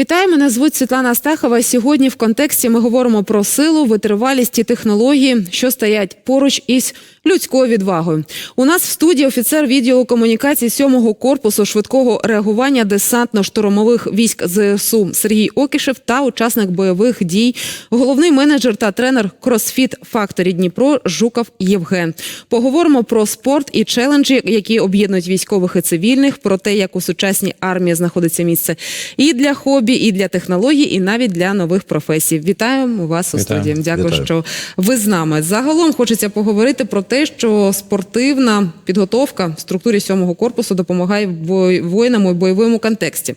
Вітаю, мене звуть Світлана Астахова. Сьогодні в контексті ми говоримо про силу, витривалість і технології, що стоять поруч із людською відвагою. У нас в студії офіцер відділу комунікацій 7-го корпусу швидкого реагування десантно-штурмових військ ЗСУ Сергій Окішев та учасник бойових дій, головний менеджер та тренер CrossFit Factory Дніпро Жуков Євген. Поговоримо про спорт і челенджі, які об'єднують військових і цивільних, про те, як у сучасній армії знаходиться місце і для хобі, і для технологій, і навіть для нових професій. Вітаємо вас у Вітаю. студії. Дякую, Вітаю. що ви з нами. Загалом хочеться поговорити про те, що спортивна підготовка в структурі 7-го корпусу допомагає воїнам у бойовому контексті.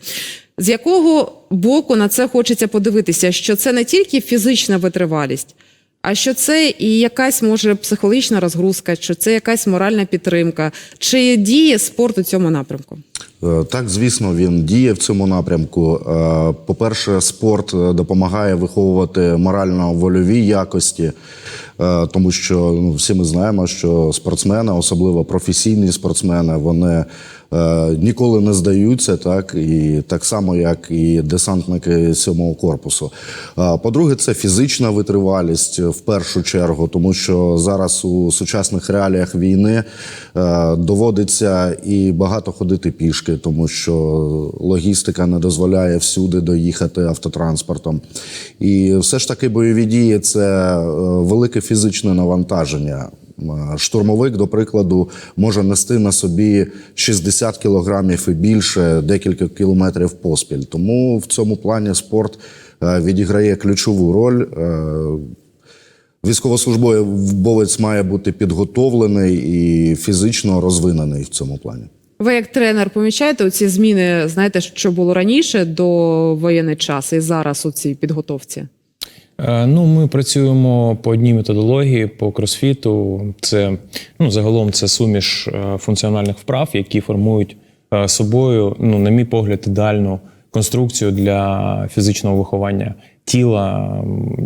З якого боку на це хочеться подивитися, що це не тільки фізична витривалість, а що це і якась може психологічна розгрузка, що це якась моральна підтримка, чи діє спорт у цьому напрямку? Е, Так, звісно, він діє в цьому напрямку. Е, По-перше, спорт е, допомагає виховувати морально-вольові якості, тому що ну, всі ми знаємо, що спортсмени, особливо професійні спортсмени, вони ніколи не здаються, так і так само, як і десантники сьомого корпусу. Е, По-друге, це фізична витривалість е, в першу чергу, тому що зараз у сучасних реаліях війни е, доводиться і багато ходити пішки, тому що логістика не дозволяє всюди доїхати автотранспортом. І все ж таки бойові дії це е, велике фізичне навантаження. Е, Штурмовик, до прикладу, може нести на собі 60 кілограмів і більше декілька кілометрів поспіль. Тому в цьому плані спорт е, відіграє ключову роль. Е, Військовослужбовець має бути підготовлений і фізично розвинений в цьому плані. Ви як тренер помічаєте ці зміни, знаєте, що було раніше до воєнний час і зараз у цій підготовці? Е, Ну, ми працюємо по одній методології по кросфіту. Це ну, загалом це суміш е, функціональних вправ, які формують е, собою, ну, на мій погляд, ідеальну конструкцію для фізичного виховання тіла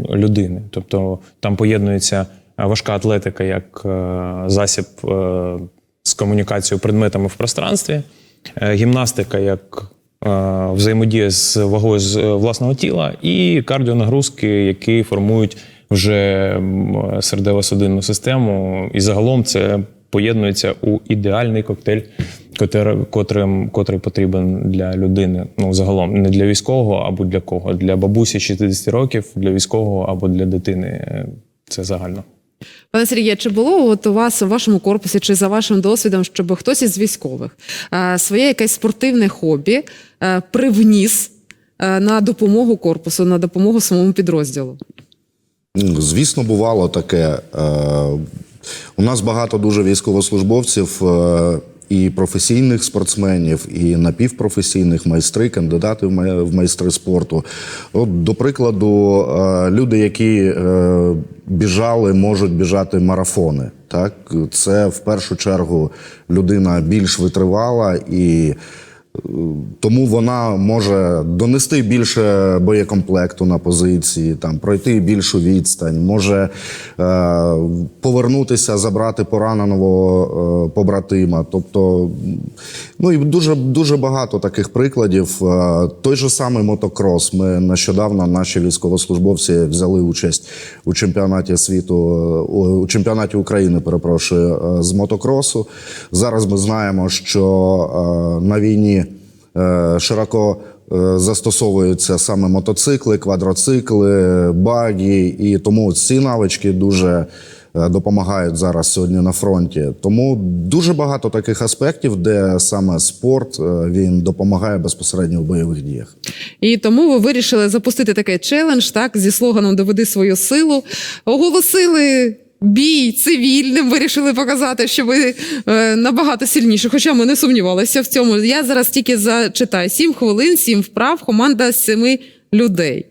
людини. Тобто там поєднується важка атлетика як засіб з комунікацією предметами в пространстві, гімнастика як взаємодія з вагою з е, власного тіла, і кардіонагрузки, які формують вже м, серцево-судинну систему. І загалом це поєднується у ідеальний коктейль, котрим, котрий потрібен для людини. Ну, загалом, не для військового або для кого. Для бабусі 60 років, для військового або для дитини. Е, Це загально. Пане Сергія, чи було от у вас у вашому корпусі, чи за вашим досвідом, щоб хтось із військових е, своє якесь спортивне хобі е, привніс е, на допомогу корпусу, на допомогу самому підрозділу? Ну, Звісно, бувало таке. У нас багато дуже військовослужбовців і професійних спортсменів, і напівпрофесійних майстри, кандидати в майстри спорту. От, до прикладу, е, люди, які е, біжали, можуть біжати марафони. Так, це в першу чергу людина більш витривала і. Тому вона може донести більше боєкомплекту на позиції, там пройти більшу відстань, може е, повернутися, забрати пораненого е, побратима. Тобто, ну і дуже дуже багато таких прикладів. Е, той же самий мотокрос. Ми нещодавно наші військовослужбовці взяли участь у чемпіонаті світу, е, у чемпіонаті України, перепрошую, е, з мотокросу. Зараз ми знаємо, що е, на війні широко е, застосовуються саме мотоцикли, квадроцикли, багі, і тому ці навички дуже е, допомагають зараз сьогодні на фронті. Тому дуже багато таких аспектів, де саме спорт е, він допомагає безпосередньо в бойових діях. І тому ви вирішили запустити такий челендж, так, зі слоганом Доведи свою силу. Оголосили. Бій цивільним вирішили показати, що ви е, набагато сильніші. Хоча ми не сумнівалися в цьому. Я зараз тільки зачитаю: сім хвилин, сім вправ, команда з семи людей.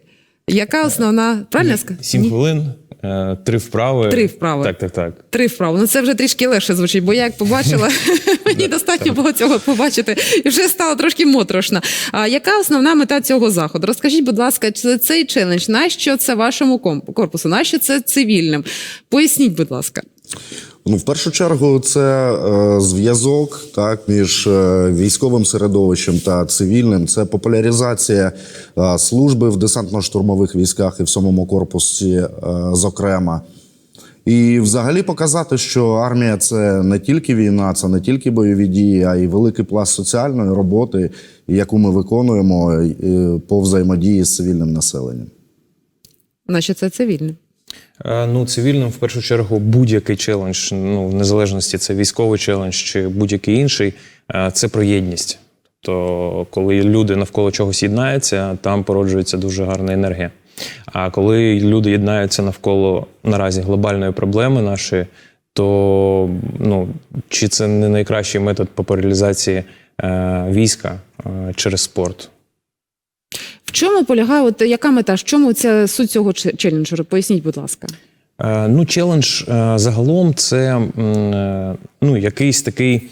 Яка основна правильно сказати? Сім Ні. хвилин, е, три вправи. Три вправи. Так, так, так. Три вправи. Ну це вже трішки легше звучить, бо я як побачила, мені достатньо було цього побачити, і вже стало трошки моторошно. А яка основна мета цього заходу? Розкажіть, будь ласка, це цей челендж, нащо це вашому корпусу? Нащо це цивільним? Поясніть, будь ласка. Ну, в першу чергу, це е, зв'язок так між е, військовим середовищем та цивільним. Це популяризація е, служби в десантно-штурмових військах і в самому корпусі, е, зокрема. І взагалі показати, що армія це не тільки війна, це не тільки бойові дії, а й великий пласт соціальної роботи, яку ми виконуємо е, по взаємодії з цивільним населенням. Значить, це цивільне. Е, Ну, цивільним в першу чергу будь-який челендж, ну в незалежності це військовий челендж чи будь-який інший, е, це про єдність. Тобто, коли люди навколо чогось єднаються, там породжується дуже гарна енергія. А коли люди єднаються навколо наразі глобальної проблеми нашої, то ну, чи це не найкращий метод популяризації е, війська е, через спорт? В чому полягає, от яка мета? В чому ця суть цього ч- челенджеру? Поясніть, будь ласка. Е, Ну, челендж е, загалом це е, ну, якийсь такий,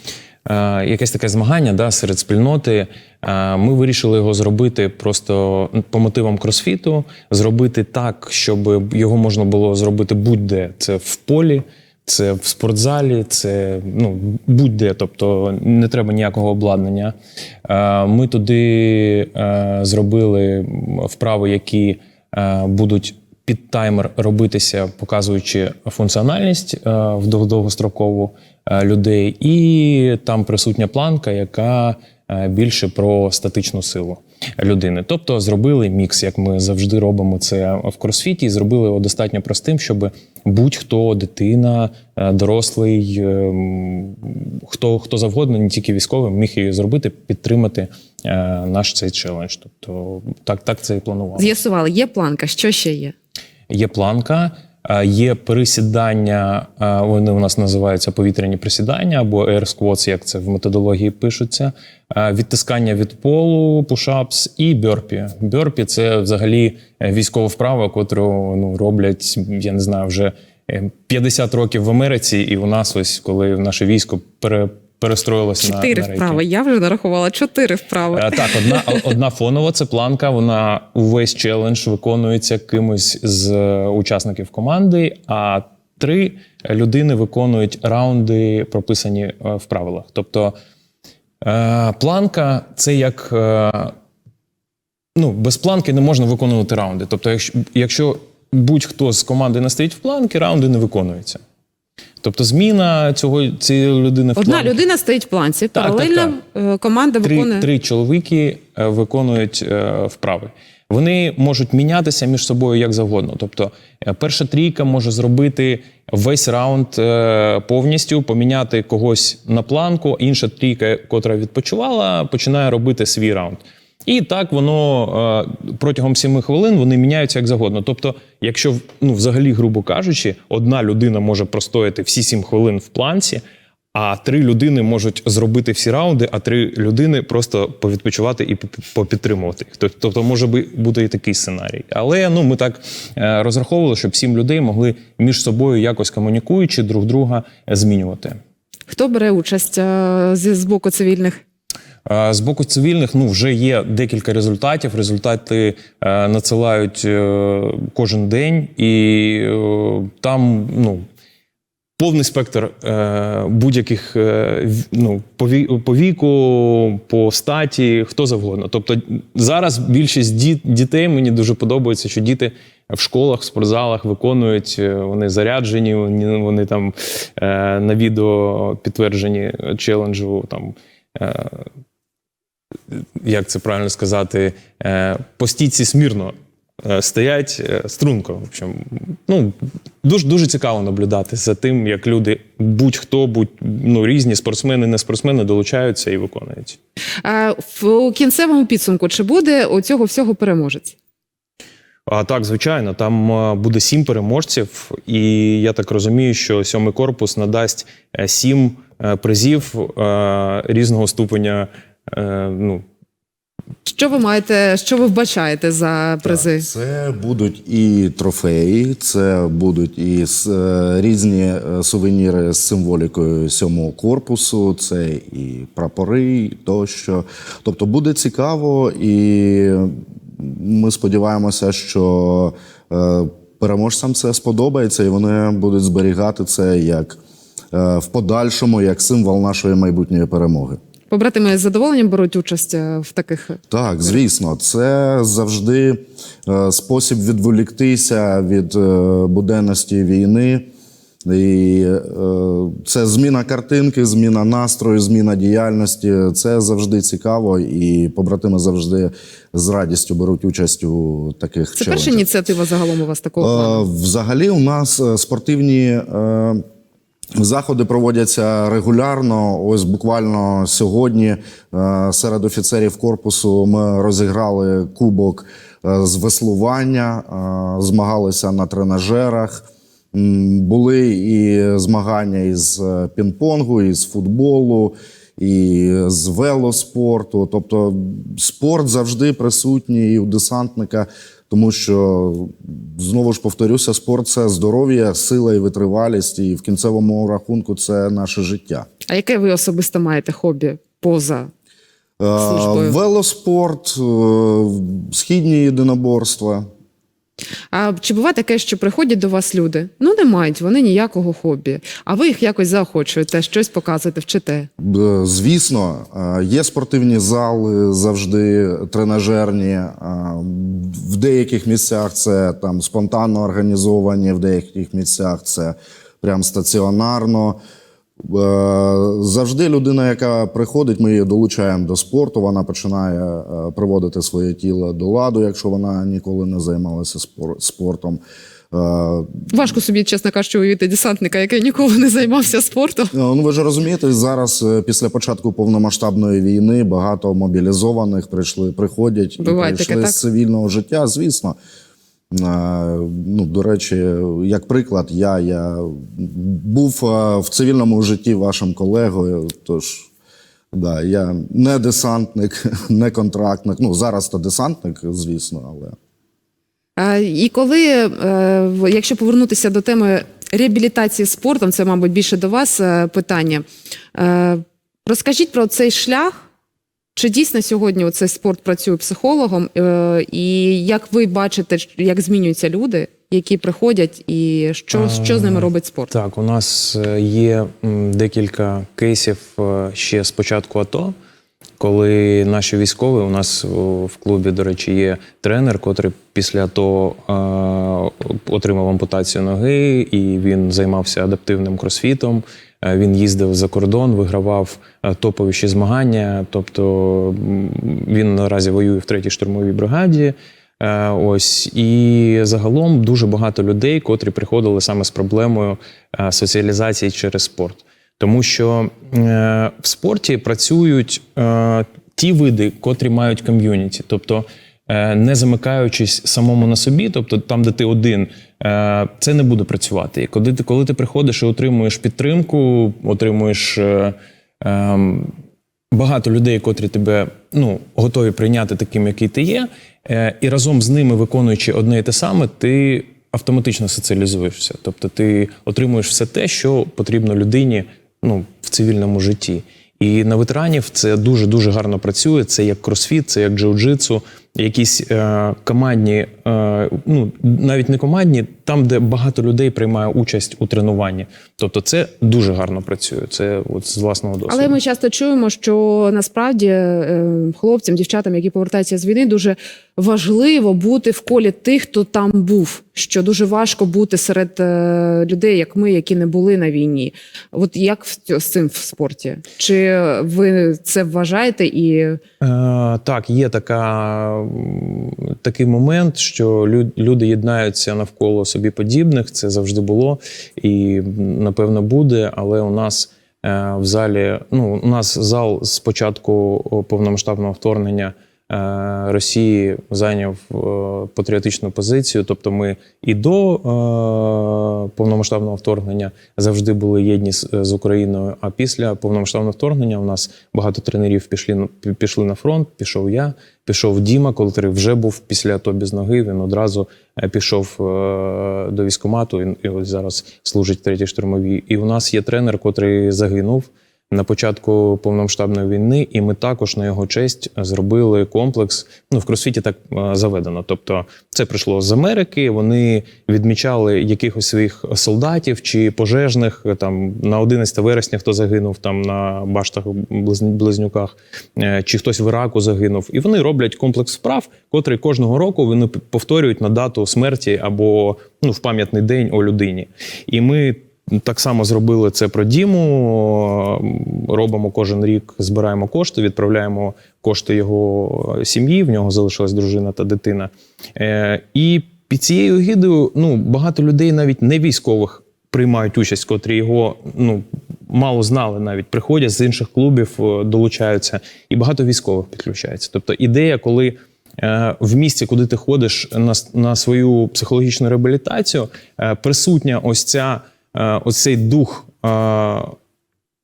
якесь таке змагання да, серед спільноти. Е, Ми вирішили його зробити просто по мотивам кросфіту, зробити так, щоб його можна було зробити будь-де. Це в полі, це в спортзалі, це ну, будь-де, тобто не треба ніякого обладнання. Е, Ми туди е, зробили вправи, які е, будуть під таймер робитися, показуючи функціональність е, в довгострокову е, людей, і там присутня планка, яка е, більше про статичну силу людини. Тобто зробили мікс, як ми завжди робимо це в кросфіті, і зробили його достатньо простим, щоб будь-хто, дитина, е, дорослий, е, хто, хто завгодно, не тільки військовий, міг її зробити, підтримати е, наш цей челендж. Тобто так, так це і планували. З'ясували, є планка, що ще є? Є планка, є присідання, е, вони у нас називаються повітряні присідання або air squats, як це в методології пишуться. е, Відтискання від полу, пушапс і бьорпі. Бьорпі це взагалі е, військова вправа, котру ну, роблять, я не знаю, вже е, 50 років в Америці, і у нас ось коли наше військо пере, перестроїлося на, Чотири на вправи. Я вже нарахувала чотири вправи. Е, Так, одна, одна фонова це планка. Вона увесь челендж виконується кимось з е, учасників команди. А три людини виконують раунди, прописані е, в правилах. Тобто планка це як. Ну, без планки не можна виконувати раунди. Тобто, якщо, якщо будь-хто з команди не стоїть в планки, раунди не виконуються. Тобто, зміна цього цієї людини в Одна людина стоїть в планці, так, паралельно е, команда три, виконує. три чоловіки е, виконують е, вправи. Вони можуть мінятися між собою як завгодно. Тобто, перша трійка може зробити весь раунд повністю, поміняти когось на планку. Інша трійка, котра відпочивала, починає робити свій раунд. І так воно е, протягом 7 хвилин вони міняються як завгодно. Тобто, якщо ну, взагалі, грубо кажучи, одна людина може простояти всі 7 хвилин в планці, а три людини можуть зробити всі раунди, а три людини просто повідпочивати і поп- попідтримувати. їх. Тобто може бути і такий сценарій. Але ну ми так е, розраховували, щоб сім людей могли між собою якось комунікуючи друг друга е, змінювати. Хто бере участь з боку цивільних? Е, З боку цивільних ну вже є декілька результатів. Результати е, надсилають е, кожен день, і там ну. Повний спектр будь-яких е, ну, по, віку, по статі, хто завгодно. Тобто зараз більшість діт, дітей мені дуже подобається, що діти в школах, в спортзалах виконують, вони заряджені, вони, вони там е, на відео підтверджені челенджу там. Е, як це правильно сказати, е, по стійці смірно е, стоять е, струнко. В общем, ну, дуже, дуже цікаво наблюдати за тим, як люди, будь-хто, будь ну, різні спортсмени, не спортсмени долучаються і виконують. Е, В кінцевому підсумку чи буде у цього всього переможець? А так, звичайно, там буде сім переможців, і я так розумію, що сьомий корпус надасть сім призів різного ступеня. Е, Ну, Що ви маєте, що ви вбачаєте за призи? Це будуть і трофеї, це будуть і с- е, різні е, сувеніри з символікою сьомого корпусу, це і прапори тощо. Тобто буде цікаво, і ми сподіваємося, що е, переможцям це сподобається, і вони будуть зберігати це як е, в подальшому як символ нашої майбутньої перемоги. Побратими з задоволенням беруть участь е, в таких. Так, звісно, це завжди е, спосіб відволіктися від е, буденності війни. І е, це зміна картинки, зміна настрою, зміна діяльності. Це завжди цікаво, і побратими завжди з радістю беруть участь у таких Це перша ініціатива загалом у вас такого Е, плану? Взагалі, у нас е, спортивні е, заходи проводяться регулярно. Ось буквально сьогодні е, серед офіцерів корпусу ми розіграли кубок е, з веслування, е, змагалися на тренажерах. Були і змагання із пінг-понгу, із футболу, і з велоспорту. Тобто спорт завжди присутній і у десантника, тому що знову ж повторюся, спорт це здоров'я, сила і витривалість, і в кінцевому рахунку це наше життя. А яке ви особисто маєте хобі поза? Е, Службою. Велоспорт, е, східні єдиноборства. А чи буває таке, що приходять до вас люди? Ну не мають вони ніякого хобі, а ви їх якось заохочуєте, щось показуєте, вчите. Звісно, є спортивні зали завжди тренажерні. В деяких місцях це там спонтанно організовані, в деяких місцях це прям стаціонарно. Е, Завжди людина, яка приходить, ми її долучаємо до спорту. Вона починає е, приводити своє тіло до ладу, якщо вона ніколи не займалася спор- спортом. Е, Важко собі, чесно кажучи, уявити десантника, який ніколи не займався спортом. Ну, ви ж розумієте, зараз після початку повномасштабної війни багато мобілізованих прийшли, приходять Буває і таке, так? з цивільного життя. Звісно. Е, Ну, до речі, як приклад, я, я був е, в цивільному житті вашим колегою. Тож, да, я не десантник, не контрактник. Ну, зараз то десантник, звісно, але. І коли, е, якщо повернутися до теми реабілітації спортом, це, мабуть, більше до вас питання. Розкажіть про цей шлях. Чи дійсно сьогодні цей спорт працює психологом? Е, І як ви бачите, як змінюються люди, які приходять, і що, що з ними робить спорт? Так, у нас е, є декілька кейсів е, ще з початку АТО, коли наші військові, у нас в клубі, до речі, є тренер, котрий після АТО е, отримав ампутацію ноги, і він займався адаптивним кросфітом. Е, Він їздив за кордон, вигравав е, топові ще змагання. Тобто він наразі воює в третій штурмовій бригаді. Е, Ось і загалом дуже багато людей, котрі приходили саме з проблемою соціалізації через спорт. Тому що в спорті працюють ті види, котрі мають ком'юніті, тобто не замикаючись самому на собі, тобто там, де ти один, це не буде працювати. І коли ти, коли ти приходиш і отримуєш підтримку, отримуєш. е, ем, багато людей, котрі тебе ну, готові прийняти таким, який ти є, е, і разом з ними виконуючи одне і те саме, ти автоматично соціалізуєшся. Тобто ти отримуєш все те, що потрібно людині ну, в цивільному житті. І на ветеранів це дуже дуже гарно працює. Це як кросфіт, це як джиу-джитсу, якісь е, командні, е, ну навіть не командні, там, де багато людей приймає участь у тренуванні. Тобто, це дуже гарно працює. Це от з власного досвіду. Але ми часто чуємо, що насправді е, хлопцям, дівчатам, які повертаються з війни, дуже важливо бути в колі тих, хто там був. Що дуже важко бути серед е, людей, як ми, які не були на війні. От як в з цим в спорті? Чи ви це вважаєте і Е, так, є така, такий момент, що лю- люди єднаються навколо собі подібних. Це завжди було і напевно буде. Але у нас е, в залі, ну у нас зал з початку повномасштабного вторгнення. Е, Росії зайняв е, патріотичну позицію, тобто ми і до е, повномасштабного вторгнення завжди були єдні з, з Україною. А після повномасштабного вторгнення у нас багато тренерів пішли пішли на фронт. Пішов я, пішов Діма, котрий вже був після АТО без ноги. Він одразу пішов до військкомату і, ось зараз служить третій штурмовій. І у нас є тренер, котрий загинув. На початку повномасштабної війни, і ми також на його честь зробили комплекс. Ну в кросфіті так е, заведено. Тобто, це прийшло з Америки. Вони відмічали якихось своїх солдатів чи пожежних е, там на 11 вересня, хто загинув там на баштах Близн- близнюках, е, чи хтось в Іраку загинув. І вони роблять комплекс вправ, котрий кожного року вони повторюють на дату смерті або ну в пам'ятний день о людині. І ми. Так само зробили це про Діму. Робимо кожен рік, збираємо кошти, відправляємо кошти його сім'ї. В нього залишилась дружина та дитина. Е, і під цією гідою ну, багато людей, навіть не військових, приймають участь, котрі його ну, мало знали навіть, приходять з інших клубів, е, долучаються, і багато військових підключається. Тобто ідея, коли е, в місці, куди ти ходиш на, на свою психологічну реабілітацію, присутня ось ця е, ось цей дух е,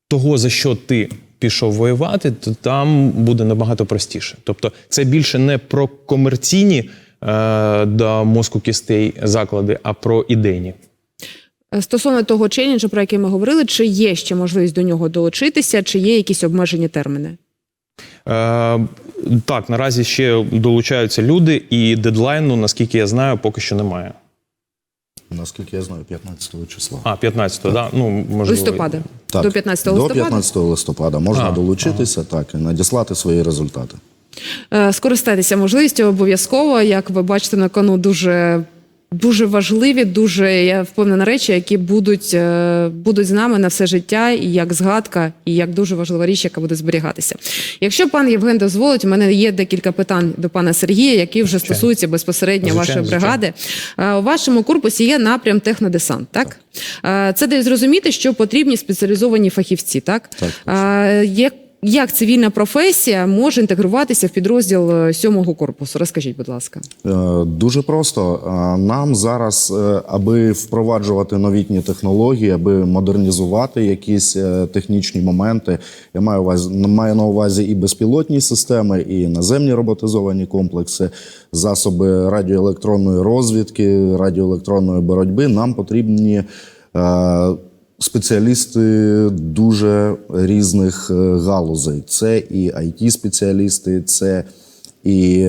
того, за що ти пішов воювати, то там буде набагато простіше. Тобто, це більше не про комерційні е, до мозку кістей заклади, а про ідейні. Стосовно того челенджу, про який ми говорили, чи є ще можливість до нього долучитися, чи є якісь обмежені терміни? Е, так, наразі ще долучаються люди, і дедлайну, наскільки я знаю, поки що немає. Наскільки я знаю, 15 числа. А, 15, так? да? ну, можливо. Листопада. До 15 листопада. До 15 листопада можна А, долучитися так і надіслати свої результати. Е, Скористайтеся можливістю обов'язково. Як ви бачите, на кону дуже. Дуже важливі, дуже я впевнена речі, які будуть, е, будуть з нами на все життя, і як згадка, і як дуже важлива річ, яка буде зберігатися. Якщо пан Євген дозволить, у мене є декілька питань до пана Сергія, які вже Звичайно. стосуються безпосередньо Звичайно, вашої бригади. Е, У вашому корпусі є напрям технодесант, так? Е, Це дає зрозуміти, що потрібні спеціалізовані фахівці, так? Так, Як, як цивільна професія може інтегруватися в підрозділ е, сьомого корпусу? Розкажіть, будь ласка. Е, Дуже просто. Е, Нам зараз, аби впроваджувати новітні технології, аби модернізувати якісь технічні моменти, я маю, увазі, маю на увазі і безпілотні системи, і наземні роботизовані комплекси, засоби радіоелектронної розвідки, радіоелектронної боротьби. Нам потрібні. Спеціалісти дуже різних е, галузей. Це і it спеціалісти це і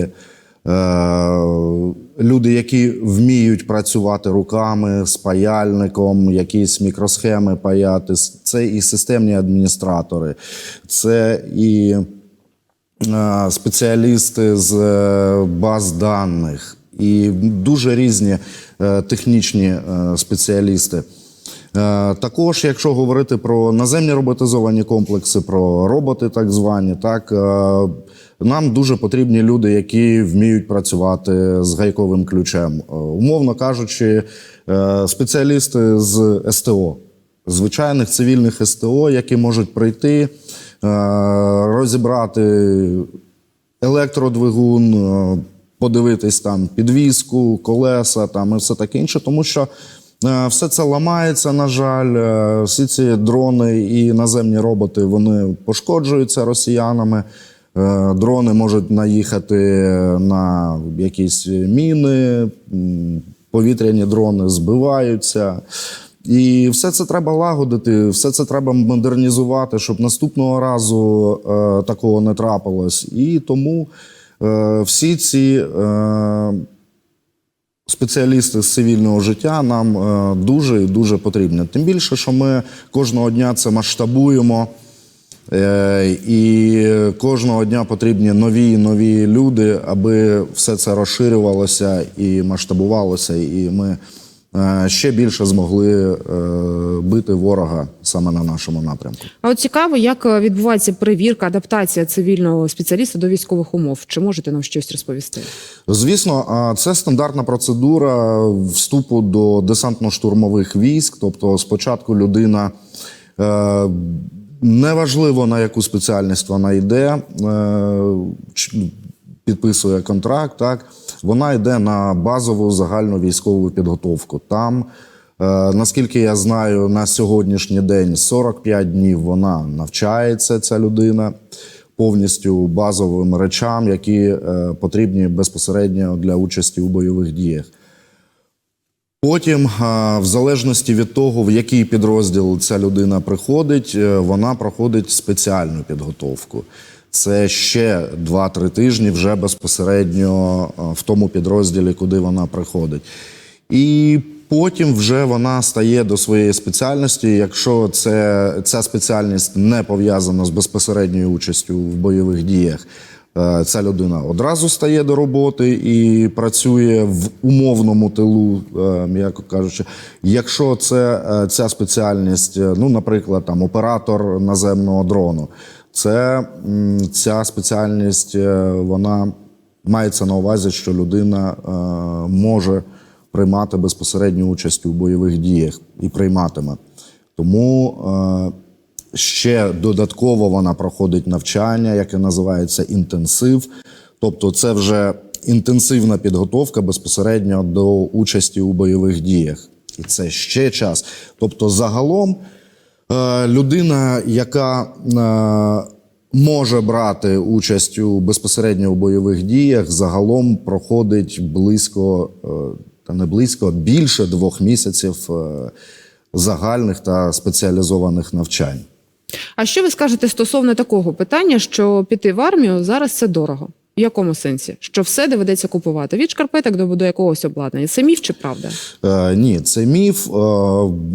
е, люди, які вміють працювати руками з паяльником, якісь мікросхеми паяти. Це і системні адміністратори, це і е, спеціалісти з е, баз даних, і дуже різні е, технічні е, спеціалісти. Е, Також, якщо говорити про наземні роботизовані комплекси, про роботи, так звані, так е, нам дуже потрібні люди, які вміють працювати з гайковим ключем. Е, Умовно кажучи, спеціалісти з СТО, звичайних цивільних СТО, які можуть прийти, розібрати електродвигун, подивитись там підвіску, колеса там і все таке інше, тому що все це ламається, на жаль. е, Всі ці дрони і наземні роботи вони пошкоджуються росіянами. Е, Дрони можуть наїхати на якісь міни, повітряні дрони збиваються. І все це треба лагодити, все це треба модернізувати, щоб наступного разу е, такого не трапилось. І тому е, всі ці е, спеціалісти з цивільного життя нам е, дуже і дуже потрібні. Тим більше, що ми кожного дня це масштабуємо. Е, І кожного дня потрібні нові і нові люди, аби все це розширювалося і масштабувалося, і ми ще більше змогли е, бити ворога саме на нашому напрямку. А от цікаво, як е, відбувається перевірка, адаптація цивільного спеціаліста до військових умов. Чи можете нам щось розповісти? Звісно, це стандартна процедура вступу до десантно-штурмових військ. Тобто, спочатку людина. е, Неважливо на яку спеціальність вона йде, е, підписує контракт. Так вона йде на базову загальну військову підготовку. Там, е, наскільки я знаю, на сьогоднішній день 45 днів вона навчається. Ця людина повністю базовим речам, які е, потрібні безпосередньо для участі у бойових діях. Потім, в залежності від того, в який підрозділ ця людина приходить, е, вона проходить спеціальну підготовку. Це ще 2-3 тижні вже безпосередньо в тому підрозділі, куди вона приходить. І потім вже вона стає до своєї спеціальності. Якщо це, ця спеціальність не пов'язана з безпосередньою участю в бойових діях, е, ця людина одразу стає до роботи і працює в умовному тилу, е, м'яко кажучи. Якщо це е, ця спеціальність, е, ну, наприклад, там оператор наземного дрону, це ця спеціальність, е, вона мається на увазі, що людина е, може приймати безпосередню участь у бойових діях і прийматиме. Тому е, ще додатково вона проходить навчання, яке називається інтенсив. Тобто, це вже інтенсивна підготовка безпосередньо до участі у бойових діях. І це ще час. Тобто, загалом людина, яка е, може брати участь у безпосередньо у бойових діях, загалом проходить близько, е, та не близько, більше двох місяців е, загальних та спеціалізованих навчань. А що ви скажете стосовно такого питання, що піти в армію зараз це дорого? В якому сенсі? Що все доведеться купувати від шкарпеток до, до якогось обладнання? Це міф чи правда? Е, ні, це міф. Е,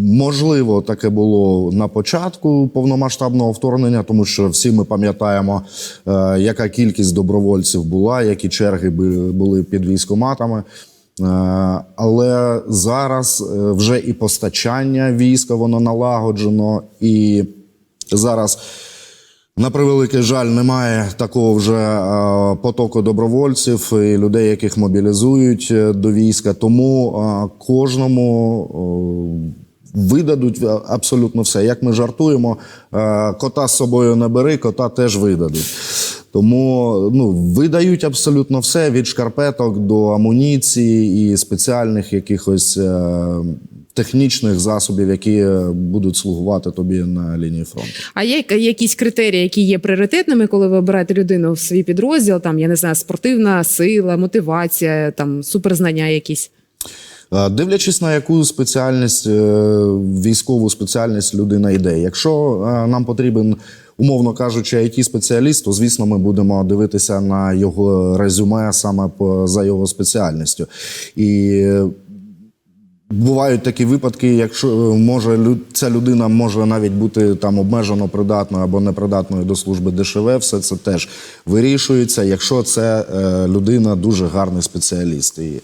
можливо, таке було на початку повномасштабного вторгнення, тому що всі ми пам'ятаємо, е, яка кількість добровольців була, які черги були під військоматами. Е, але зараз е, вже і постачання війська воно налагоджено, і зараз. На превеликий жаль, немає такого вже е, потоку добровольців і людей, яких мобілізують е, до війська. Тому е, кожному видадуть абсолютно все. Як ми жартуємо, кота з собою не бери, кота теж видадуть. Тому ну, видають абсолютно все від шкарпеток до амуніції і спеціальних якихось технічних засобів, які е, будуть слугувати тобі на лінії фронту. А є якісь критерії, які є пріоритетними, коли ви обираєте людину в свій підрозділ? Там я не знаю, спортивна сила, мотивація, там суперзнання якісь. Е, Дивлячись на яку спеціальність, е, військову спеціальність людина йде. Якщо нам потрібен, умовно кажучи, it спеціаліст, то звісно, ми будемо дивитися на його резюме саме за його спеціальністю. І Бувають такі випадки, якщо е, може ця людина може навіть бути там обмежено придатною або непридатною до служби ДШВ, все це теж вирішується, якщо це е, людина дуже гарний спеціаліст. І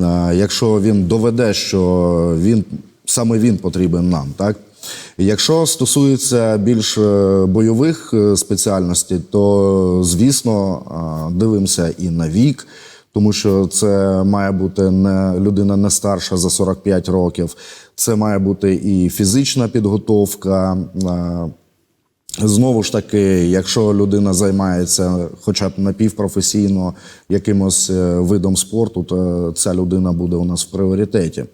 е, якщо він доведе, що він саме він потрібен нам, так. Якщо стосується більш е, бойових е, спеціальностей, то звісно дивимося і на вік, тому що це має бути не людина не старша за 45 років. Це має бути і фізична підготовка. Знову ж таки, якщо людина займається хоча б напівпрофесійно якимось е, видом спорту, то ця людина буде у нас в пріоритеті.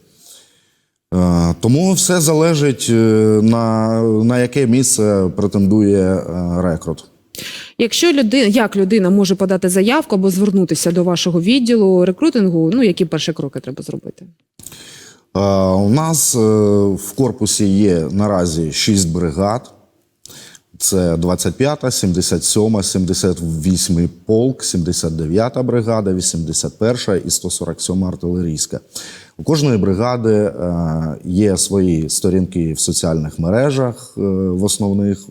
Е, Тому все залежить е, на, на яке місце претендує рекрут. Якщо людина, як людина може подати заявку або звернутися до вашого відділу рекрутингу, ну які перші кроки треба зробити? У нас е, в корпусі є наразі шість бригад. Це 25, 77, 78 полк, 79 бригада, 81 і 147 артилерійська. У кожної бригади е, є свої сторінки в соціальних мережах е, в основних.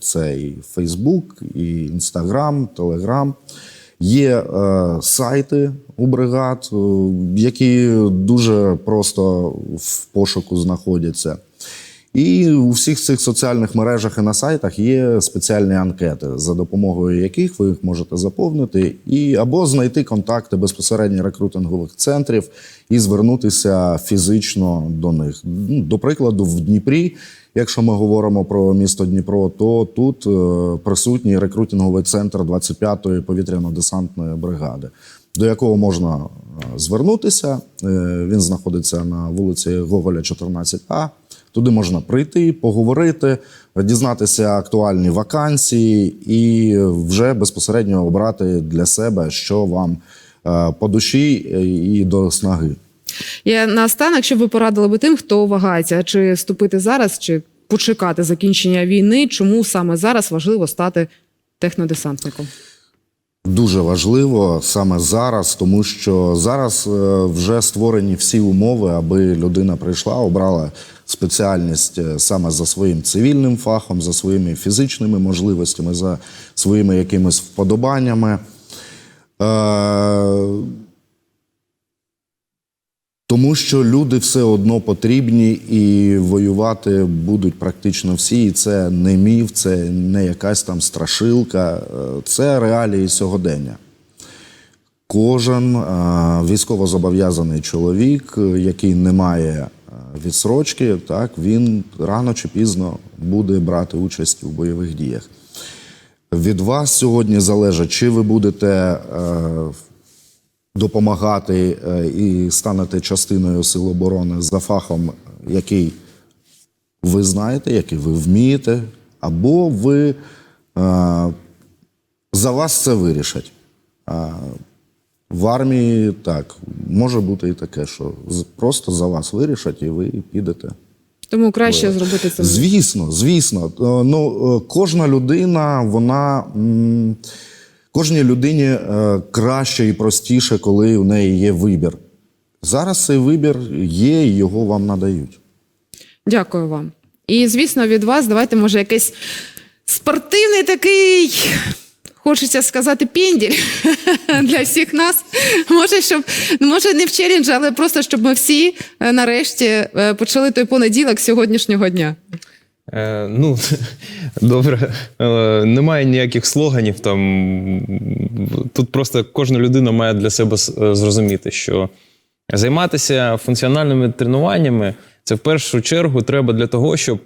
Це і Фейсбук, і Інстаграм, Телеграм. Є е, сайти у бригад, які дуже просто в пошуку знаходяться. І у всіх цих соціальних мережах і на сайтах є спеціальні анкети, за допомогою яких ви їх можете заповнити, і або знайти контакти безпосередньо рекрутингових центрів і звернутися фізично до них. Ну, До прикладу, в Дніпрі, якщо ми говоримо про місто Дніпро, то тут е, присутній рекрутинговий центр 25-ї повітряно-десантної бригади, до якого можна е, звернутися. Е, Він знаходиться на вулиці Гоголя, 14А. Туди можна прийти, поговорити, дізнатися актуальні вакансії і вже безпосередньо обрати для себе, що вам е, по душі і до снаги. Я наостанок, щоб ви порадили би тим, хто вагається, чи вступити зараз, чи почекати закінчення війни, чому саме зараз важливо стати технодесантником? Дуже важливо саме зараз, тому що зараз е, вже створені всі умови, аби людина прийшла, обрала спеціальність е, саме за своїм цивільним фахом, за своїми фізичними можливостями, за своїми якимись вподобаннями. Е, Тому що люди все одно потрібні і воювати будуть практично всі. І це не міф, це не якась там страшилка, е, це реалії сьогодення. Кожен військовозобов'язаний чоловік, який не має відсрочки, так, він рано чи пізно буде брати участь у бойових діях. Від вас сьогодні залежить, чи ви будете е, допомагати е, і станете частиною Сил оборони за фахом, який ви знаєте, який ви вмієте, або ви е, за вас це вирішать. В армії так, може бути і таке, що просто за вас вирішать, і ви підете. Тому краще зробити це. Звісно, звісно. Е, Ну, е, кожна людина, вона. Кожній людині е, краще і простіше, коли у неї є вибір. Зараз цей вибір є, і його вам надають. Дякую вам. І звісно, від вас давайте, може, якийсь спортивний такий. Хочеться сказати пінділь для всіх нас. Може, щоб може не в челендж, але просто щоб ми всі е, нарешті е, почали той понеділок сьогоднішнього дня. Е, ну, добре, е, немає ніяких слоганів там. Тут просто кожна людина має для себе е, зрозуміти, що займатися функціональними тренуваннями це в першу чергу треба для того, щоб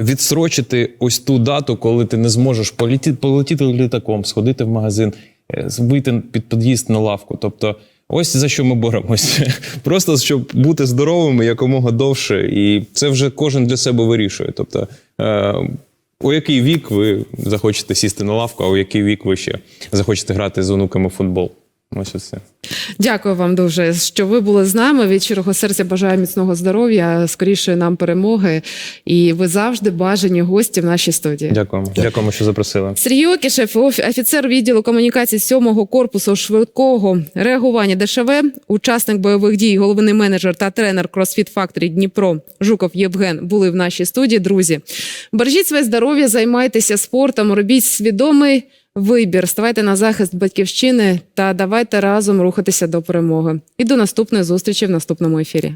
відсрочити ось ту дату, коли ти не зможеш полетіти, полетіти літаком, сходити в магазин, е, вийти під під'їзд на лавку. Тобто, ось за що ми боремось. Просто щоб бути здоровими якомога довше, і це вже кожен для себе вирішує. Тобто, е, у який вік ви захочете сісти на лавку, а у який вік ви ще захочете грати з онуками в футбол. Ось оце. Дякую вам дуже, що ви були з нами. Від щирого серця бажаю міцного здоров'я, скорішої нам перемоги. І ви завжди бажані гості в нашій студії. Дякуємо. Дякуємо, що запросили. Сергій Окішев, офі- офіцер відділу комунікації 7-го корпусу швидкого реагування ДШВ, учасник бойових дій, головний менеджер та тренер CrossFit Factory Дніпро Жуков Євген були в нашій студії. Друзі, бережіть своє здоров'я, займайтеся спортом, робіть свідомий вибір, ставайте на захист батьківщини та давайте разом рухатися до перемоги. І до наступної зустрічі в наступному ефірі.